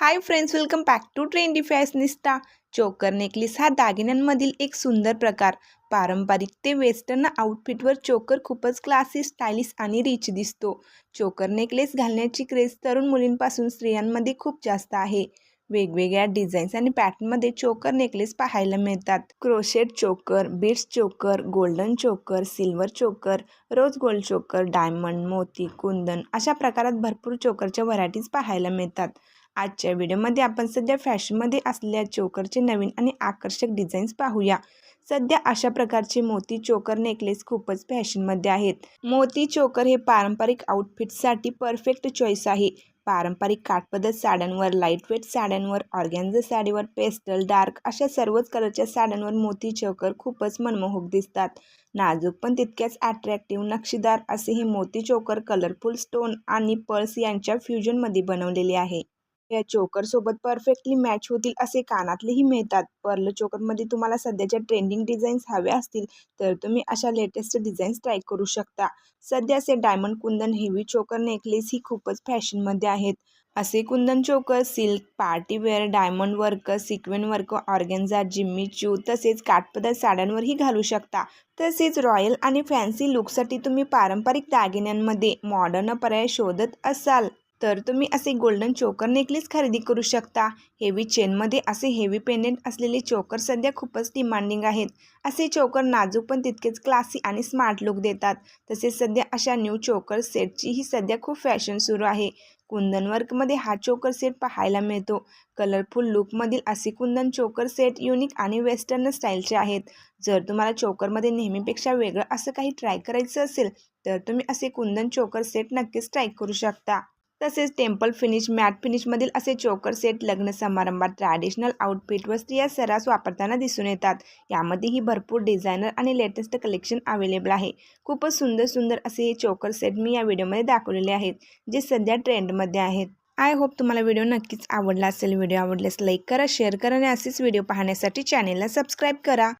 Hi friends welcome back to trendy fashionista choker necklace हा दागिन्यांमधील एक सुंदर प्रकार. पारंपरिक ते वेस्टर्न आउटफिटवर चोकर खूपच क्लासी स्टायलिश आणि रिच दिसतो. चोकर नेकलेस घालण्याची क्रेज तरुण मुलींपासून स्त्रियांमध्ये खूप जास्त आहे. वेगवेगळ्या डिझाईन्स आणि पॅटर्नमध्ये चोकर नेकलेस पाहायला मिळतात. Crochet choker beads choker golden choker silver choker rose gold choker diamond मोती कुंदन अशा प्रकारात भरपूर चोकरच्या व्हरायटीज पाहायला मिळतात. आजच्या व्हिडिओमध्ये आपण सध्या फॅशनमध्ये असलेल्या चोकरचे नवीन आणि आकर्षक डिझाईन्स पाहूया. सध्या अशा प्रकारचे मोती चोकर नेकलेस खूपच फॅशनमध्ये आहेत. मोती चोकर हे पारंपरिक आउटफिटसाठी परफेक्ट चॉईस आहे. पारंपरिक काठपदर साड्यांवर लाईटवेट साड्यांवर ऑर्गॅन्झ साडीवर पेस्टल डार्क अशा सर्वच कलरच्या साड्यांवर मोती चोकर खूपच मनमोहक दिसतात. नाजूक पण तितक्याच अट्रॅक्टिव्ह नक्षीदार असे हे मोती चोकर कलरफुल स्टोन आणि पर्स यांच्या फ्युजनमध्ये बनवलेले आहे. या चोकरसोबत परफेक्टली मॅच होतील असे कानातलेही मिळतात. पर्ल चोकरमध्ये तुम्हाला सध्याच्या ट्रेंडिंग डिझाईन्स हव्या असतील तर तुम्ही अशा लेटेस्ट डिझाईन्स ट्राय करू शकता. सध्या असे diamond kundan heavy choker necklace ही खूपच फॅशनमध्ये आहेत. असे kundan choker silk party wear diamond work sequin work organza Jimmy Choo तसेच काठपदर साड्यांवरही घालू शकता. तसेच रॉयल आणि फॅन्सी लुकसाठी तुम्ही पारंपरिक दागिन्यांमध्ये मॉडर्न पर्याय शोधत असाल. तर तुम्ही असे गोल्डन चोकर नेकलेस खरेदी करू शकता. हेवी चेनमध्ये असे हेवी पेंडेंट असलेले चोकर सध्या खूपच डिमांडिंग आहेत. असे चोकर नाजूक पण तितकेच क्लासी आणि स्मार्ट लुक देतात. तसेच सध्या अशा न्यू चोकर सेटचीही सध्या खूप फॅशन सुरू आहे. कुंदन वर्कमध्ये हा चोकर सेट पाहायला मिळतो. कलरफुल लुकमधील असे कुंदन चोकर सेट युनिक आणि वेस्टर्न स्टाईलचे आहेत. जर तुम्हाला चोकरमध्ये नेहमीपेक्षा वेगळं असं काही ट्राय करायचं असेल तर तुम्ही असे कुंदन चोकर सेट नक्कीच ट्राय करू शकता. तसेच टेम्पल फिनिश मॅट फिनिशमधील असे चोकर सेट लग्न समारंभात ट्रॅडिशनल आउटफिट व स्त्रिया सर्रास वापरताना दिसून येतात. यामध्येही भरपूर डिझायनर आणि लेटेस्ट कलेक्शन अवेलेबल आहे. खूपच सुंदर सुंदर असे हे चोकर सेट मी या व्हिडिओमध्ये दाखवलेले आहेत जे सध्या ट्रेंडमध्ये आहेत. आय होप तुम्हाला व्हिडिओ नक्कीच आवडला असेल. व्हिडिओ आवडल्यास लाईक करा शेअर करा आणि असेच व्हिडिओ पाहण्यासाठी चॅनेलला सबस्क्राईब करा.